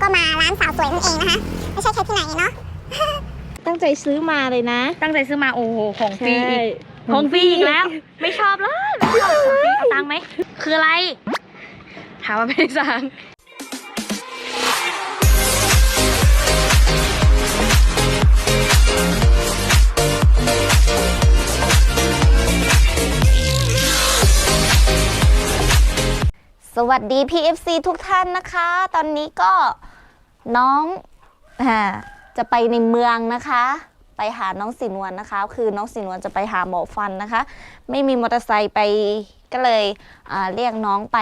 แล้วก็มาร้านสาวสวยนั่นเองนะคะ ไม่ใช่ใครที่ไหนเนาะ ตั้งใจซื้อมาเลยนะ ตั้งใจซื้อมาโอ้โหของฟรีใช่อีกของฟรีอีกแล้ว ไม่ชอบเลยไม่ชอบของฟรีเอาตังค์ไหม คืออะไร ถามว่าไม่ได้สั่งสวัสดี PFC ทุกท่านนะคะ ตอนนี้ก็ น้องอ่าจะไปในเมืองนะคะ ไปหาน้องสินวนนะคะ คือน้องสินวนจะไปหาหมอฟันนะคะ ไม่มีมอเตอร์ไซค์ไปก็เลยเรียกน้องไป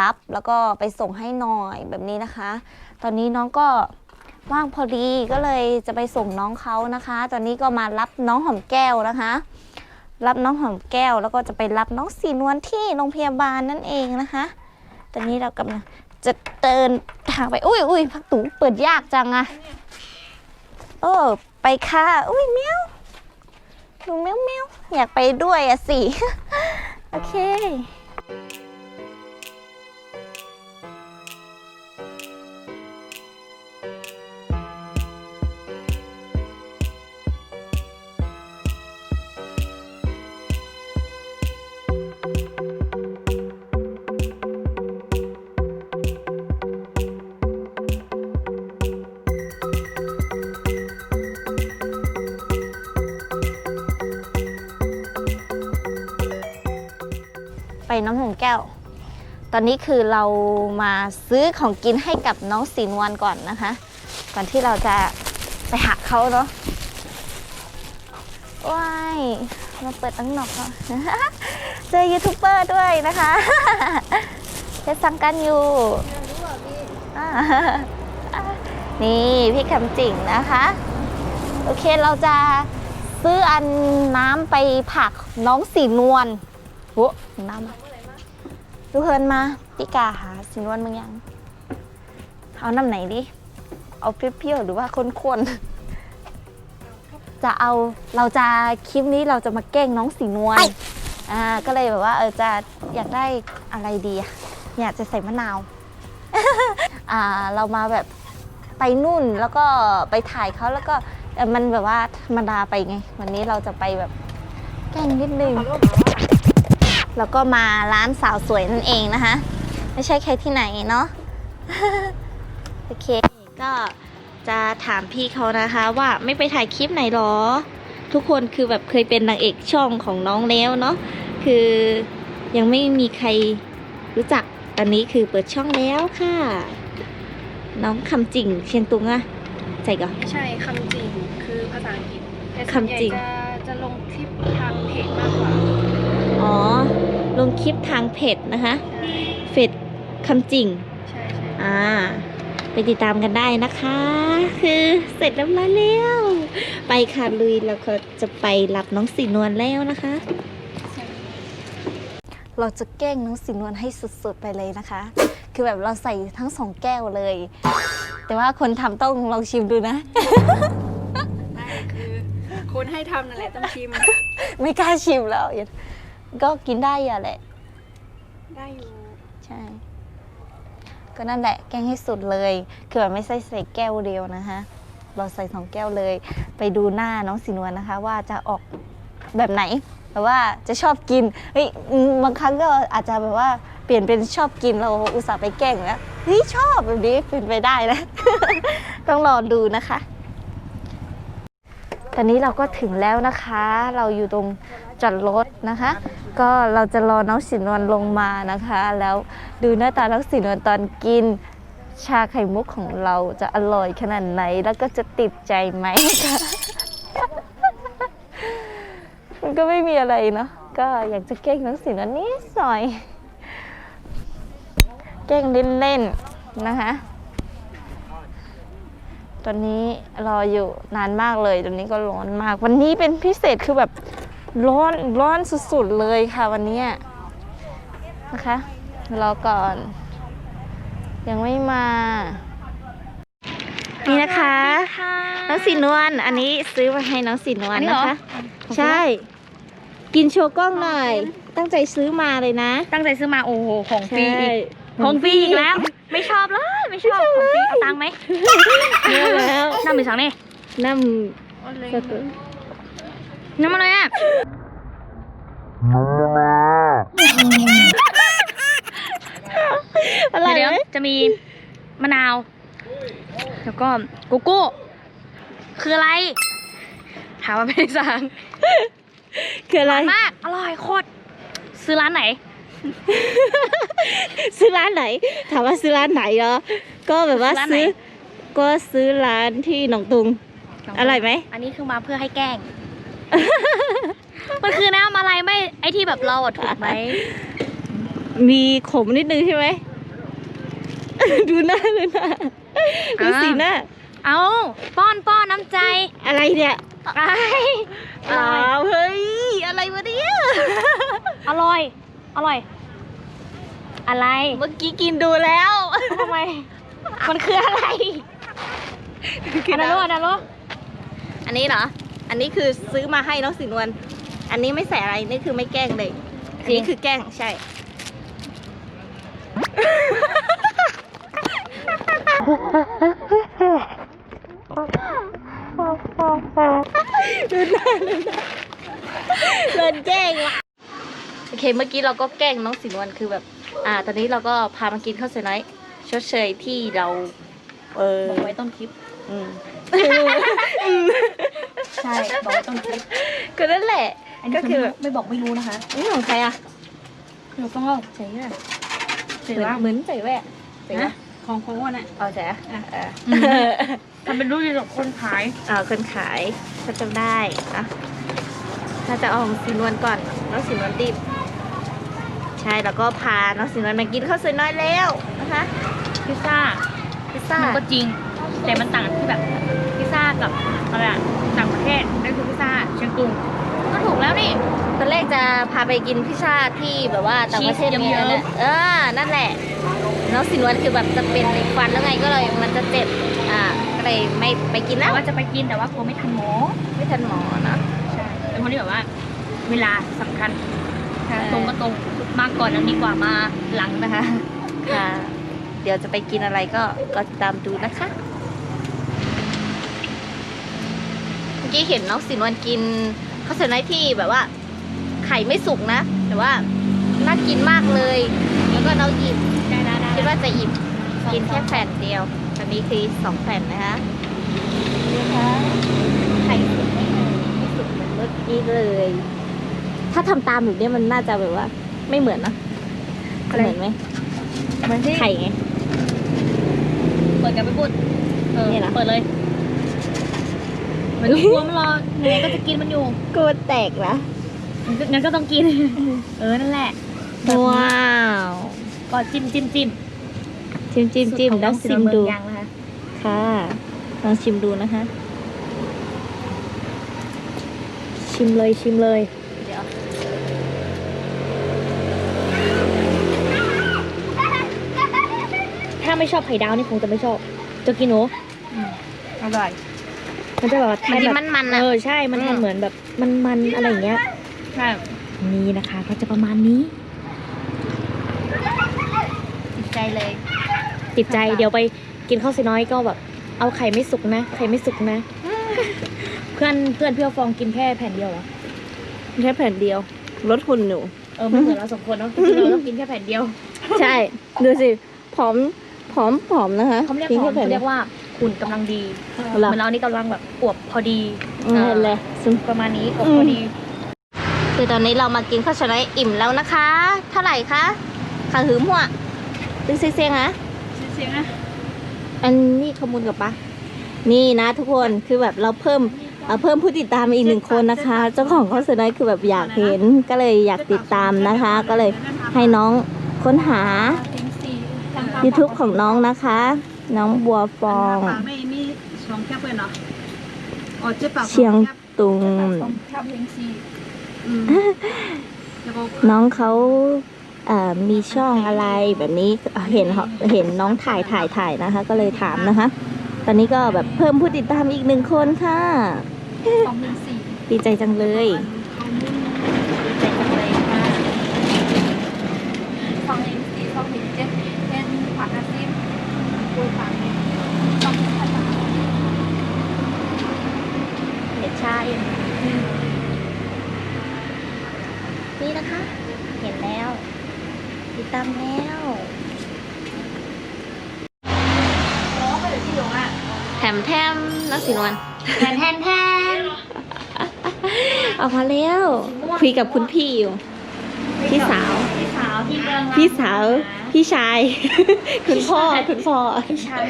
รับแล้วก็ไปส่งให้หน่อยแบบนี้นะคะ ตอนนี้น้องก็ว่างพอดีก็เลยจะไปส่งน้องเขานะคะ ตอนนี้ก็มารับน้องหอมแก้วนะคะ รับน้องหอมแก้วแล้วก็จะไปรับน้องสีนวลที่โรงพยาบาลนั่นเองนะคะ ตอนนี้เรากำลัง จะเดินทางไป อุ้ยอุ้ยพักตูเปิดยากจังอะเออไปค่ะ อุ้ยเมียวดูเมียวเมียวอยากไปด้วยอะสิ โอเค น้องหอมแก้ว ตอนนี้คือเรามาซื้อของกินให้กับน้องสีนวลก่อนนะคะ ก่อนที่เราจะไปหาเขาเนาะว้ายมาเปิดตั้งหนอกเจอยูทูบเบอร์ด้วยนะคะเพชรสังกันอยู่นี่พี่คำจิ๋งนะคะ โอเคเราจะซื้ออันน้ำไปผักน้องสีนวลโอ้น้ำ ดูเฮินมาพี่กาหาสีนวลมึงยัง เอาน้ำไหนดิ เอาเปรี้ยวๆหรือว่าข้นๆ จะเอาเราจะคลิปนี้เราจะมาแกล้งน้องสีนวลอ่าก็เลยแบบว่าเออจะอยากได้อะไรดีอะอยากจะใส่มะนาว อ่าเรามาแบบไปนู่นแล้วก็ไปถ่ายเขาแล้วก็เอ่อมันแบบว่าธรรมดาไปไง วันนี้เราจะไปแบบแกล้งนิดนึง แล้วก็มาร้านสาวสวยนั่นเองนะคะ ไม่ใช่ใครที่ไหนเนาะโอเค ก็จะถามพี่เขานะคะ ว่าไม่ไปถ่ายคลิปไหนหรอ ทุกคนคือแบบเคยเป็นนางเอกช่องของน้องแล้วเนาะคือยังไม่มีใครรู้จักตอนนี้คือเปิดช่องแล้วค่ะ น้องคำจริงเชียงตุงอะใจก่อนใช่คำจริงคือภาษาอังกฤษแต่คำจริงส่วนใหญ่จะจะลงคลิปทางเพจมากกว่าอ๋อลง คลิปทางเพจนะคะเฟซคำจริงใช่ใช่อ่าไปติดตามกันได้นะคะ คือเสร็จแล้วมาแล้ว ไปค่ะลุยแล้วก็จะไปรับน้องสีนวลแล้วนะคะ เราจะแกล้งน้องสีนวลให้สุดๆไปเลยนะคะ คือแบบเราใส่ทั้งสองแก้วเลย แต่ว่าคนทำต้องลองชิมดูนะไม่คือคนให้ทำนั่นแหละต้องชิม ไม่กล้าชิมแล้วอย่า ก็กินได้อย่าแหละ ได้อยู่ใช่ ก็นั่นแหละ แกล้งให้สุดเลย คือแบบไม่ใส่ใส่แก้วเดียวนะคะ เราใส่สองแก้วเลย ไปดูหน้าน้องสินวลนะคะ ว่าจะออกแบบไหนแบบว่าจะชอบกิน เฮ้ยอืมบางครั้งก็อาจจะแบบว่าเปลี่ยนเป็นชอบกินเราอุตส่าห์ไปแกล้งแล้วเฮ้ยชอบแบบนี้เป็นไปได้นะ ต้องรอดูนะคะ ตอนนี้เราก็ถึงแล้วนะคะ เราอยู่ตรง จอดรถนะคะ ก็เราจะรอน้องสินวลลงมานะคะ แล้วดูหน้าตาน้องสินวลตอนกินชาไข่มุกของเราจะอร่อยขนาดไหน แล้วก็จะติดใจไหมคะมันก็ไม่มีอะไรเนาะก็อยากจะแกล้งน้องสินวลนิดหน่อย แกล้งเล่นๆนะคะตอนนี้รออยู่นานมากเลย ตอนนี้ก็ร้อนมาก วันนี้เป็นพิเศษคือแบบ ร้อนร้อนสุดๆเลยค่ะวันนี้นะคะรอก่อน ยังไม่มา นี่นะคะน้องสีนวลอันนี้ซื้อมาให้น้องสีนวลอันนี้เหรนะอคะ ใช่ กินโชว์กล้องหน่อยตั้งใจซื้อมาเลยนะ ตั้งใจซื้อมาโอ้โหของฟรีอีกใช่ของฟรีอีกแล้ว ไม่ชอบเลยไม่ชอบของฟรีเอาตังค์ไหมเยอะแล้วน้ำหรือสังนี่น้โอเลำสกุล น้ำอะไรอะอะไรเดี๋ยวไหมๆจะมีมะนาว แล้วก็โกโก้ คืออะไร ถามว่าเป็นสังคืออะไรมาก อร่อยโคตร ซื้อร้านไหน ซื้อร้านไหน ถามว่าซื้อร้านไหนเหรอ ก็แบบว่าร้านไหนซื้อ ก็ซื้อร้านที่หนองตุง อร่อยไหม อันนี้คือมาเพื่อให้แกล้ง มันคือน้ำอะไรไม่ไอที่แบบเราอะถูกไหมมีขมนิดนึงใช่ไหม ดูหน้าดูหน้าดูอ่าสีหน้า เอาป้อนป้อนน้ำใจอะไรเนี่ยไออร่อยอ้าวเฮ้ย อะไรวะเนี่ยอร่อย อร่อย อะไรเมื่อกี้กินดูแล้วทำไม มันคืออะไรอันนั้นรู้อันนั้นรู้อันนี้เหรอ อันนี้คือซื้อมาให้น้องสินวลอันนี้ไม่ใส่อะไรนี่คือไม่แกล้งเลยอันนี้คือแกล้งใช่ ดูหน้าดูหน้าเลินแกล้งว่ะโอเคเมื่อกี้เราก็แกล้งน้องสินวลคือแบบ อ่า ตอนนี้เราก็พามากินข้าวสวยน้อยชดเชยที่เรา เออบอกไว้ต้นคลิป อืมใช่บอกไว้ต้นคลิปก็นั่นแหละ อันนี้ก็คืคืออไม่บอกไม่รู้นะคะนี่ของใครอะเราต้องเล่าใจเนี่ยเหมือนเหมือนใส่แว่ใส่แว่นะของของวันน่ะ เอาใส่อะเออทำเป็นรู้ดีกับคนขายเอาคนขายก็จำได้นะถ้าจะเอาของสินวนก่อนน้องสินวนรีบใช่แล้วก็พาน้องสินวนมากินข้าวสวยน้อยแล้วนะคะพิซซ่าพิซซ่า มันก็จริง แต่มันต่างที่แบบพิ ซซ่ากับอะไรอะต่างประเทศนั่นคือพิซซ่าเชียงตุงก็ถูกแล้วนี่ ตอนแรกจะพาไปกินพิซซ่าที่แบบว่าต่างประเทศชีสเยิ้มๆไงเออ นั่นแหละน้องสินวนคือแบบจะเป็นในฟันแล้วไงก็เลยมันจะเจ็บ อ่า ก็เลยไม่ไปกินแต่แล้ว ว่าจะไปกินแต่ว่ากลัวไม่ทันหมอ ไม่ทันหมอเนอะใช่ เป็นคนที่แบบว่า เวลาสำคัญใช่ตรงก็ตรง มาก่อนแล้วดีกว่ามาหลังนะคะ ค่ะ เดี๋ยวจะไปกินอะไรก็ก็ติดตามดูนะคะ เมื่อกี้เห็นน้องสินวันกินข้าวสวยน้อยที่แบบว่า ไข่ไม่สุกนะ แต่ว่าน่ากินมากเลย แล้วก็เราหยิบได้ได้ได้คิดว่าจะหยิบกินแค่แผ่นเดียวอันนี้คือสองแผ่นนะคะนี่ค่ะไข่สุกไม่เอ่ยไม่สุกเหมือนเมื่อกี้เลย ถ้าทำตามแบบนี้มันน่าจะแบบว่า ไม่เหมือนนะเหมือนไหมมันที่ไข่ไงเปิดกันไปพูดเออนี่เหรอเปิดเลย มันก็กลัวมันรอยังไงก็จะกินมันอยู่กลัวแตกนะงั้นก็ต้องกิน เออนั่นแหละแบบนี้ว้าวก็จิ้มจิ้มจิ้มจิ้มจิ้มจิ้มสูตรขแล้วน้ชิมดูเมืองยางนะคะค่ะลองชิมดูนะคะ ชิมเลยชิมเลยเดี๋ยวถ้าไม่ชอบไข่ดาวนี่คงจะไม่ชอบจะกินหนูอร่อย มันจะแบบว่ามันจะแบบมันๆนะเออใช่มันอืมทำเหมือนแบบมันๆอะไรอย่างเงี้ย ใช่นี่นะคะ ก็จะประมาณนี้ติดใจเลย ติดใจเดี๋ยวไปกินข้าวซอยน้อยก็แบบเอาไข่ไม่สุกนะไข่ไม่สุกนะ เพื่อนเพื่อนเพื่อฟองกินแค่แผ่นเดียวเหรอแค่แผ่นเดียวลดหุ่นอยู่เออไม่เหมือนเราสองคนเนาะจริงๆเราต้องกินแค่แผ่นเดียวใช่ ดูสิผอมผอมผอมนะคะเขาไม่เรียกกินผอแค่มแผ่นเขาเดีเรียยวกว่า หุ่นกำลังดีเหรอเหมือนเรานี่กำลังแบบอวบพอดีอืมเห็นเลยซึม ประมาณนี้อวบอืมพอดี คือตอนนี้เรามากินข้าวสวยอิ่มแล้วนะคะ เท่าไหร่คะขาหืมหัวตึงเซียงๆฮะ เสียงๆนะอันนี้ขมูลกับปะนี่นะทุกคนคือแบบเราเพิ่มเอ่อเพิ่มผู้ติดตามมาอีกหนึ่งคนนะคะ เจ้าของข้าวสวยคือแบบอยากเห็นก็เลยอยากติดตามนะคะ ก็เลยให้น้องค้นหา YouTube ของน้องนะคะ น้องบัวฟองปากไม่มีสองแคบเลยเนาะอ๋อเจ็บปากเชียงตุงแคบเพลงซีอืมแล้วก็น้องเขาเอ่อมีช่องอะไรแบบนี้เห็นเขาเห็นน้องถ่ายถ่ายถ่ายนะคะ ก็เลยถามนะคะ ตอนนี้ก็แบบเพิ่มผู้ติดตามอีกหนึ่งคนค่ะสองเพลงซีดีใจจังเลยดีใจจังเลยค่ะสองเพลงซีสองเพลง เห็ดชาเองนี่นะคะ เห็นแล้วติดตามแล้วแถมแถมนักสีนวลแถมแทนแทนออกมาแล้ว คุยกับคุณพี่อยู่ พี่สาว พี่สาว พี่สาวพี่ชาย คุณพ่อคุณพ่อพี่ชาย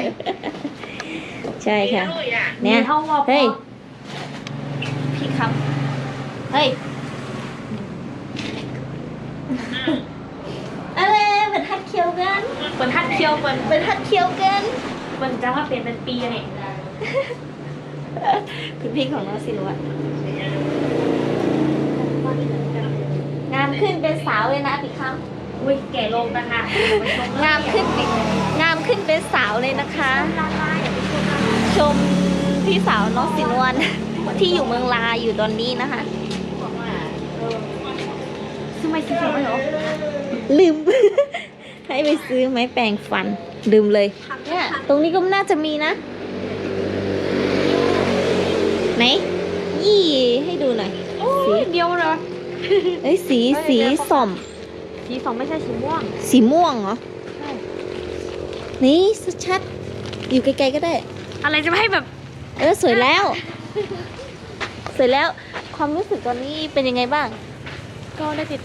ใช่ค่ะ เนี่เนี่ยยห้องวอเฮ้ยพี่ครับ เฮ้ยอะไรเหมือนทัดเคียวกันเปิดทัดเคียวเปิดเหมือนทัดเคียวกันเปิดจะว่าเปลี่ยนเป็นปีเนี่ยคุณพี่ของน้องสินวัตงามขึ้นเป็นสาวเลยนะพี่ครับ อุ้ยแก่ลงนะคะงามขึ้นเป็นงามขึ้นเป็นสาวเลยนะคะ ชมพี่สาวน้องสินวันที่อยู่เมืองลาอยู่ตอนนี้นะคะซื้อไม่ซื้อไม่เหรอลืม ให้ไปซื้อไม้แปรงฟันลืมเลยเนี่ยตรงนี้ก็น่าจะมีนะ ไหน ยี่ให้ดูหน่อยสีเดียวเลยเอ้ยสีสีส่อม สีสองไม่ใช่สีม่วง สีม่วงเหรอนี่ชัดๆอยู่ไกลๆก็ได้ อะไรจะไม่ให้แบบ เออสวยแล้ว สวยแล้ว ความรู้สึกตอนนี้เป็นยังไงบ้าง ก็ได้ติด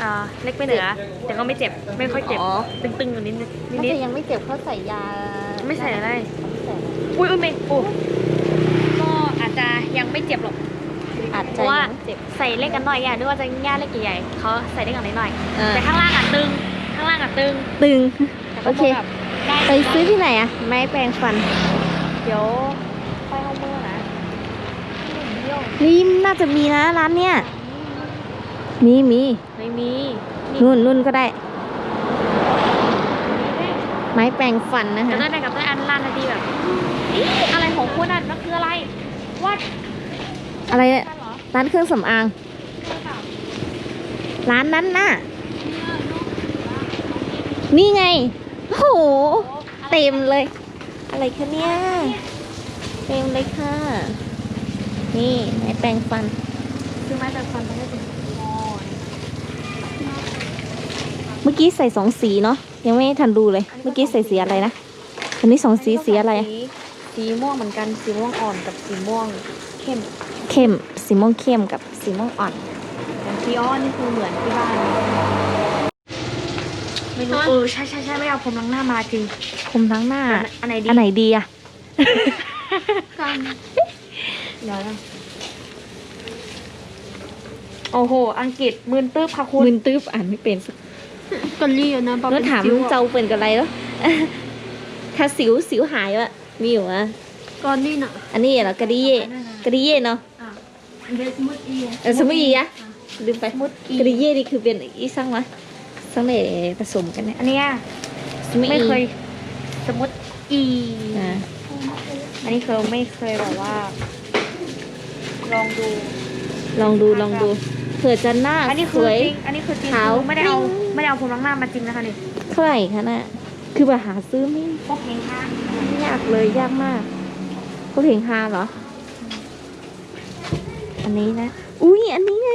อ่าเล็กไม่เหนือ แต่ก็ไม่เจ็บ ไม่ค่อยเจ็บ อ๋อ ตึงๆอยู่นิดนิดน่านิด จะยังไม่เจ็บเพราะใส่ยาไม่ใส่อะไร ไม่ใส่อะไรอุ้ยอุ้ยเมย์โอ้ก็อาจจะยังไม่เจ็บหรอก อาจเพจะราะว่ายังไม่เจ็บ ใส่เล็กกันหน่อยอะนึกว่าจะย่าเล็กใหญ่ๆเขาใส่เล็กกันหน่อยอ่าๆแต่ข้างล่างอะตึงข้างล่างอะตึงตึง แต่โอก็เค แบบได้ไปซื้อที่ไหนอะไม้แปรงฟัน เดี๋ยวไปห้องมือนะเที่ยวนี่น่าจะมีนะร้านเนี้ยมีมีไม่มีนุ่นนุ่นก็ได้ ไม้แปรงฟันนะกับคะ ด้วยกับด้วยอันลานนาดีแบบอีอะไรของคุณอะนั่นคืออะไรวัดอะไรอะกันเห ร้านเครื่องสำอาง ร้านนั้นน่ะ นี่ไง โอ้โห เต็มเลย อะไรคะเนี่ย เต็มเลยค่ะ นี่ไม้แปรงฟัน ซื้อม้แบบฟันมาได้ถึงอ๋อเมื่อกี้ใส่สองสีเนาะ ยังไม่ทันดูเลย เมื่อกี้ใส่สีอะไรนะ อันนี้สองสีสีอะไรอะสีม่วงเหมือนกัน สีม่วงอ่อนกับสีม่วงเข้ม เข้มสีม่วงเข้มกับสีม่วงอ่อนอย่างที่อ้อนนี่คือเหมือนที่บ้านไม่รู้เออใช่ใช่ใช่ไม่เอาผมล้างหน้ามาจริงคุมทั้งหน้าอันไหนดีอันไหนดีอะเดี๋ยวนะโอ้โห อังกฤษมืนตื้อค่ะคุณมึนตึ๊บอ่านไม่เป็นสักกันลี่นะแล้วถามเจ้าเป็นกับอะไรแล้วถ้าสิวสิวหายวะมีอยู่อะก่อนนี่น่ะอันนี้เหรอกระดิเย่กระดิเย่เนาะเด สมุดอีเออสมุยอะลืมไปกระดิเย่นี่คือเป็นอีสังวะสังเลยผสมกันเนี่ยอันเนี้ยสมุยไม่เคยสมมติอีอ่าอันนี้คือไม่เคยแบบว่า ลองดู ลองดูลองดูเผื่อจะหน้าอันนี้สคือวยจริงอันนี้คือจริงขาวคือไม่ได้เอาปิ๊งไม่ได้เอาผมล้างหน้ามาจริงนะคะนี่เท่าไหร่คะน่ะคือแบบหาซื้อไม่พวกเองค่ะไม่ยากเลยยากมากก็เพลงฮาเหรอ อันนี้นะ อุ้ยอันนี้ไง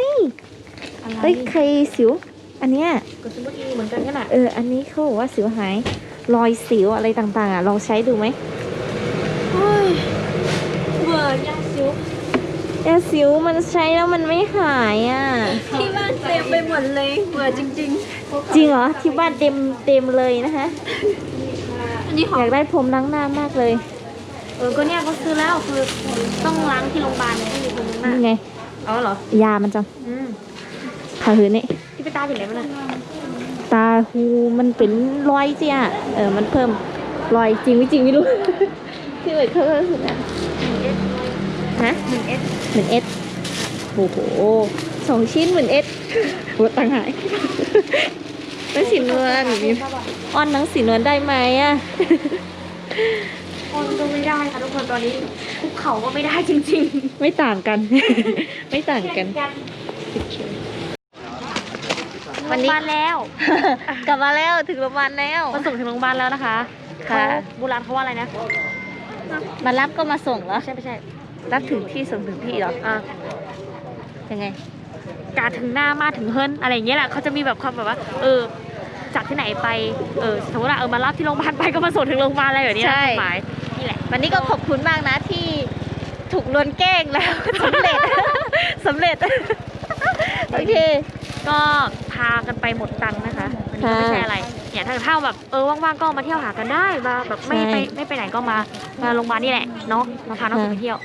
อะไรเอ้ยใครสิว อันเนี้ยก็สมมติอีเหมือนกันกันอะเอออันนี้เขาบอกว่าสิวหายรอยสิวอะไรต่างๆ อะ ลองใช้ดูไหมเบื่อยาซิวยาสิวมันใช้แล้วมันไม่หายอะ ที่บ้านเต็มไปหมดเลยเบื่อจริงจริงเหรอที่บ้านเต็มเต็มเลยนะคะๆอันนี้หออมยากได้พรมล้างหน้ามากเลย เออก็เนี่ยก็ซื้อแล้วคือต้องล้างที่โรงพยาบาลเนี่ยไม่มีผมล้างหน้านี่ไง เอาเหรอยามันจังอืมผาหืนนี่ ที่ไปตาเป็นไรบ้างน่ะตาหูมันเป็นรอยเจียเออ มันเพิ่มรอยจริงไม่จริงไม่รู้ ที่เหมือนเขารู้สึกอะฮะหนึ่งเอสเหมือนเอสโอ้โหสองชิ้นเหมือนเอสหัวตังหายนังสีนวลอ้อนนังสีนวลได้ไหมอะ คนก็ไม่ได้ค่ะทุกคนตอนนี้คุกเข่าก็ไม่ได้จริงไม่ต่างกัน ไม่ต่างๆกัน วัวันนนี้นี้ มาแล้วกลับมาแล้วถึงโรงพยาบาลแล้วมาส่งถึงโรงพยาบาลแล้วนะคะค่ะเขาโบราณเขาว่าอะไรนะ มารับก็มาส่งเหรอไม่ใช่ไม่ใช่รับถึงที่ส่งถึงที่เหรออะยังไง กาถึงหน้ามาถึงเฮิรนอะไรอย่างเงี้ยแหละเขาจะมีแบบความแบบว่า เออใจจากที่ไหนไป เออสมมติว่าเออมารับที่โรงพยาบาลไปก็มาส่งถึงโรงพยาบาลอะไรแบบนี้นะใช่กฎหมาย นี่แหละ วันนี้ก็ขอบคุณมากนะที่ถูกลวนแกล้งแล้วสำเร็จสำเร็จ โอเค ก็พากันไปหมดตังค์นะคะอันนี้ก็ไม่ค่ะใช่อะไรเนี่ยถ้าถ้าแบบเออว่างๆก็มาเที่ยวหากันได้มาแบบไม่ใช่ไปไม่ไปไหนก็มามาโรงพยาบาลนี่แหละเนาะมาพาน้องค่ะไปเที่ยว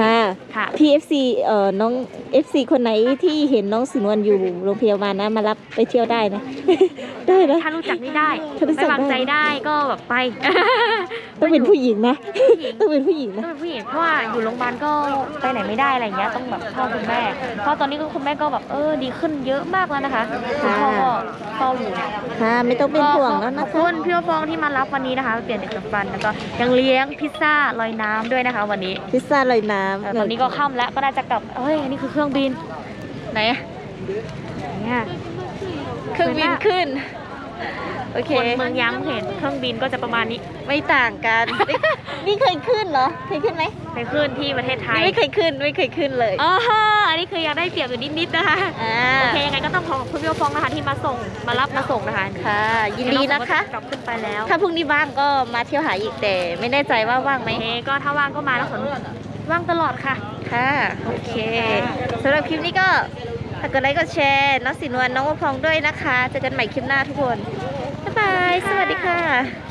ค่ะ ค่ะ PFC เอ่อน้อง FC คนไหนที่เห็นน้องสินวนอยู่โรงพยาบาลนะมารับไปเที่ยวได้นะ ได้นะ ถ้ารู้จักนี่ได้ถ้ารู้จัไม่กวางใจได้ได้ก็แบบไป ต้องเป็นผู้หญิงนะ ผู้หญิง ต้องเป็นผู้หญิงต้อนะงเป็นผู้หญิงเพราะว่าอยู่โรงพยาบาลก็ไปไหนไม่ได้อะไรอย่างเงี้ยต้องแบบเฝ้าคุณแม่ เพราะตอนนี้ก็คุณแม่ก็แบบเออดีขึ้นเยอะมากแล้วนะคะคุณพ่อก็เฝ้าอยู่เนี่ยค่ะ ไม่ต้องเป็นห่วงแล้วขนะอบคะคุณพี่ฟองที่มารับวันนี้นะคะเปลี่ยนเด็กกับฟันแล้วก็ยังเลี้ยงพิซซ่าลอยน้ำด้วยนะคะ วันนี้พิซซ่าลอยน้แต่ำตอนนี้ก็ค่ำแล้วก็น่าจะกลับเอ้ยอันนี้คือเครื่องบินไหนอะเนี่ยเครื่องบินขึ้นโอเคคนเมืองยังเห็นเครื่องบินก็จะประมาณนี้ไม่ต่างกัน นี่เคยขึ้นเหรอเคยขึ้นไหมไปขึ้นที่ประเทศไทยนี่ไม่เคยขึ้นไม่เคยขึ้นเลยอ๋ออันนี้คือยังได้เปรียบอยู่นิดๆนะคะอ่าโอเคยังไงก็ต้องขอขอบคุณพี่ฟองนะคะที่มาส่งมารับมาส่งนะคะค่ะ ยินดีนะคะเดี๋ยวองกลับขึ้นไปแล้ว ถ้าพรุ่งนี้ว่างก็มาเที่ยวหาอีกแต่ไม่แน่ใจว่าว่างไหมโอเคก็ถ้าว่างก็มาแล้วสน ว่างตลอดค่ะ ค่ะ โอเคสำหรับคลิปนี้ก็ฝากกดไลค์กดแชร์น้องสินวลน้องวพองด้วยนะคะ เจอกันใหม่คลิปหน้าทุกคน บ๊ายบาย สวัสดีค่ะ